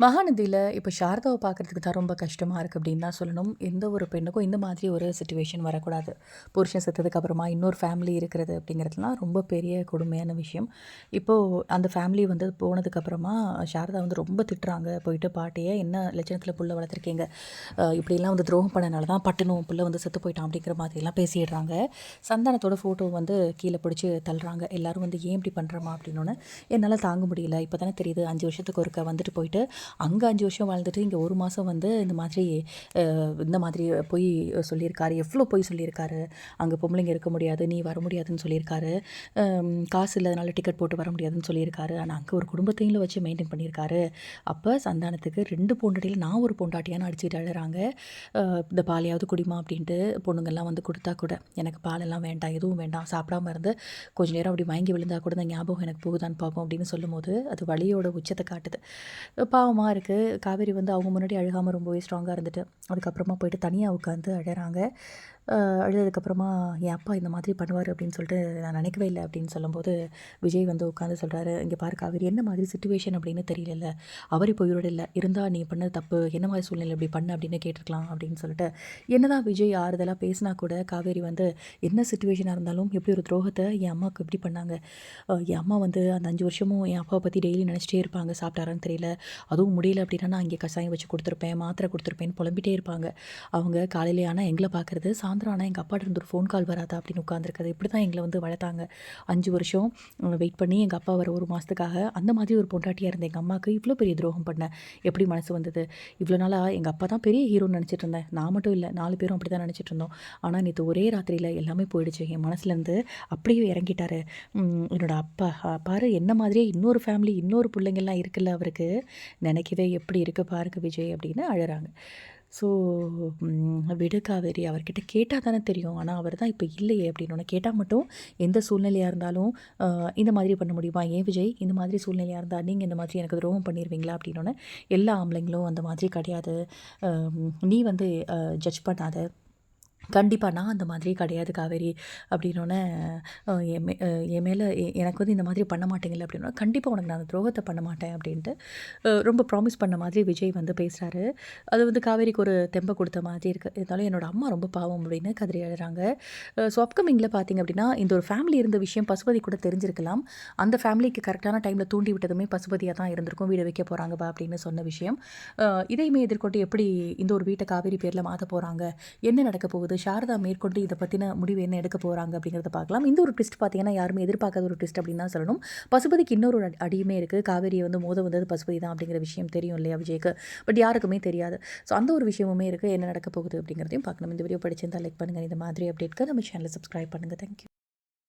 மகாநதியில் இப்போ சாரதாவை பார்க்குறதுக்கு தான் ரொம்ப கஷ்டமாக இருக்குது அப்படின்னு தான் சொல்லணும். எந்த ஒரு பெண்ணுக்கும் இந்த மாதிரி ஒரு சுச்சுவேஷன் வரக்கூடாது. புருஷன் செத்ததுக்கு அப்புறமா இன்னொரு ஃபேமிலி இருக்கிறது அப்படிங்கிறதுலாம் ரொம்ப பெரிய கொடுமையான விஷயம். இப்போ அந்த ஃபேமிலி வந்து போனதுக்கப்புறமா சாரதா வந்து ரொம்ப திட்டுறாங்க. போயிட்டு பாட்டியை "என்ன லட்சணத்தில் புள்ள வளர்த்துருக்கீங்க? இப்படிலாம் வந்து துரோகம் பண்ணனால தான் பட்டுன்னு புள்ள வந்து செத்து போயிட்டான்." அப்படிங்கிற மாதிரிலாம் பேசிடுறாங்க. சந்தானத்தோட ஃபோட்டோ வந்து கீழே பிடிச்சி தள்ளுறாங்க. எல்லோரும் வந்து "ஏன் இப்படி பண்ணுறோமா அப்படின்னு என்னால் தாங்க முடியல. இப்போ தானே தெரியுது அஞ்சு வருஷத்துக்கு ஒருக்க வந்துட்டு போயிட்டு அங்கே அஞ்சு வருஷம் வாழ்ந்துட்டு இங்கே ஒரு மாதம் வந்து இந்த மாதிரி இந்த மாதிரி போய் சொல்லியிருக்காரு. எவ்வளோ போய் சொல்லியிருக்காரு? அங்கே பொம்பளைங்க இருக்க முடியாது நீ வர முடியாதுன்னு சொல்லியிருக்காரு. காசு இல்லாதனால டிக்கெட் போட்டு வர முடியாதுன்னு சொல்லியிருக்காரு. ஆனால் அங்கே ஒரு குடும்பத்தையும் வச்சு மெயின்டைன் பண்ணியிருக்காரு. அப்போ சந்தானத்துக்கு ரெண்டு பொண்டாட்டியில் நான் ஒரு பொண்டாட்டியான்னு அடிச்சுட்டு அழகிறாங்க இந்த பாலையாவது குடிமா அப்படின்ட்டு பொண்ணுங்கள்லாம் வந்து கொடுத்தா கூட எனக்கு பாலெல்லாம் வேண்டாம் எதுவும் வேண்டாம் சாப்பிடாம இருந்து கொஞ்சம் நேரம் அப்படி மயங்கி விழுந்தா கூட இந்த ஞாபகம் எனக்கு போகுதான்னு பார்ப்போம் அப்படின்னு சொல்லும்போது அது வழியோட உச்சத்தை காட்டுது. பாவம் கஷ்டமாக இருக்குது காவேரி வந்து அவங்க முன்னாடி அழுகாமல் ரொம்பவே ஸ்ட்ராங்காக இருந்துட்டு அதுக்கப்புறமா போயிட்டு தனியாக உட்காந்து அழகிறாங்க அழுததுக்கப்புறமா என் அப்பா இந்த மாதிரி பண்ணுவார் அப்படின்னு சொல்லிட்டு நான் நினைக்கவே இல்லை அப்படின்னு சொல்லும்போது விஜய் வந்து உட்காந்து சொல்கிறாரு இங்கே பாரு காவேரி என்ன மாதிரி சுச்சுவேஷன் அப்படின்னு தெரியல அவர் இப்போ உயிரோடு இல்லை. இருந்தால் நீ பண்ண தப்பு. என்ன மாதிரி சூழ்நிலை இப்படி பண்ண? அப்படின்னு கேட்டிருக்கலாம் அப்படின்னு சொல்லிட்டு என்னதான் விஜய் ஆறுதலாக பேசினா கூட காவேரி வந்து என்ன சுச்சுவேஷனாக இருந்தாலும் எப்படி ஒரு துரோகத்தை என் அம்மாவுக்கு எப்படி பண்ணாங்க? என் அம்மா வந்து அந்த அஞ்சு வருஷமும் என் அப்பாவை பற்றி டெய்லி நினச்சிட்டே இருப்பாங்க. சாப்பிட்டாரான்னு தெரியல. அதுவும் முடியல அப்படின்னா நான் இங்கே கஷாயம் வச்சு கொடுத்துருப்பேன் மாத்திரை கொடுத்துருப்பேன்னு புலம்பிட்டே இருப்பாங்க. அவங்க காலையிலே ஆனால் எங்களை பார்க்குறது சா சாயந்தரம் ஆனால் எங்கள் அப்பாட்ட இருந்து ஒரு ஃபோன் கால் வராதா அப்படின்னு உட்காந்துருக்குது இப்படி தான் எங்களை வந்து வளர்த்தாங்க. அஞ்சு வருஷம் வெயிட் பண்ணி எங்கள் அப்பா வர ஒரு மாதத்துக்காக அந்த மாதிரி ஒரு பொண்டாட்டியாக இருந்த எங்கள் அம்மாவுக்கு இவ்வளோ பெரிய துரோகம் பண்ணேன் எப்படி மனசு வந்தது? இவ்வளோ நாளாக எங்கள் அப்பா தான் பெரிய ஹீரோன்னு நினச்சிட்டு இருந்தேன். நான் மட்டும் இல்லை நாலு பேரும் அப்படி தான் நினச்சிட்டு இருந்தோம். ஆனால் நேற்று ஒரே ராத்திரியில் எல்லாமே போயிடுச்சு. என் மனசுலேருந்து அப்படியே இறங்கிட்டார். என்னோடய அப்பா பாரு என்ன மாதிரியே இன்னொரு ஃபேமிலி இன்னொரு பிள்ளைங்கள்லாம் இருக்குல்ல அவருக்கு. நினைக்கவே எப்படி இருக்குது பாருங்க விஜய் அப்படின்னு அழகிறாங்க ஸோ விடுகாவேரி அவர்கிட்ட கேட்டால் தானே தெரியும். ஆனால் அவர் தான் இப்போ இல்லையே அப்படின்னு. கேட்டால் மட்டும் எந்த சூழ்நிலையாக இருந்தாலும் இந்த மாதிரி பண்ண முடியுமா? ஏன் விஜய்? இந்த மாதிரி சூழ்நிலையாக இருந்தால் நீங்கள் இந்த மாதிரி எனக்கு துரோகம் பண்ணிடுவீங்களா அப்படின்னு எல்லா ஆம்பளைங்களும் அந்த மாதிரி கிடையாது. நீ வந்து ஜட்ஜ் பண்ணாத. கண்டிப்பாக நான் அந்த மாதிரி கிடையாது காவேரி அப்படின்னோடனே என் என் மேலே எனக்கு வந்து இந்த மாதிரி பண்ண மாட்டேங்கல அப்படின்னா கண்டிப்பாக உனக்கு நான் அந்த துரோகத்தை பண்ண மாட்டேன் அப்படின்ட்டு ரொம்ப ப்ராமிஸ் பண்ண மாதிரி விஜய் வந்து பேசுகிறாரு அது வந்து காவேரிக்கு ஒரு தெம்பை கொடுத்த மாதிரி இருக்குது இருந்தாலும் என்னோடய அம்மா ரொம்ப பாவம் அப்படின்னு கதிரி எழுறாங்க ஸோ அப்கமிங்கில் பார்த்தீங்க அப்படின்னா இந்த ஒரு ஃபேமிலி இருந்த விஷயம் பசுபதி கூட தெரிஞ்சிருக்கலாம். அந்த ஃபேமிலிக்கு கரெக்டான டைமில் தூண்டி விட்டதுமே பசுபதியாக தான் இருந்திருக்கும். வீடு வைக்க போகிறாங்கப்பா அப்படின்னு சொன்ன விஷயம். இதையுமே எதிர்கொண்டு எப்படி இந்த ஒரு வீட்டை காவேரி பேரில் மாற்ற போகிறாங்க என்ன நடக்க போகுது? சாரதா மேற்கொண்டு இதை பற்றின முடிவு என்ன எடுக்க போகிறாங்க அப்படிங்கிறத பார்க்கலாம். இந்த ஒரு ட்விஸ்ட் பார்த்தீங்கன்னா யாருமே எதிர்பார்க்காத ஒரு ட்விஸ்ட் அப்படின்னு தான் சொல்லணும். பசுபதிக்கு இன்னொரு அடியுமே இருக்குது காவேரியை வந்து மோத வந்தது பசுபதி தான் அப்படிங்கிற விஷயம் தெரியும் இல்லையா விஜய்க்கு? பட் யாருக்குமே தெரியாது. ஸோ அந்த ஒரு விஷயமுமே இருக்குது என்ன நடக்க போகுது அப்படிங்கிறதையும் பார்க்கணும். இந்த வீடியோ படிச்சிருந்தால் லைக் பண்ணுங்கள் இந்த மாதிரி அப்டேட்க்கு நம்ம சேனலை சப்ஸ்கிரைப் பண்ணுங்கள் தேங்க்யூ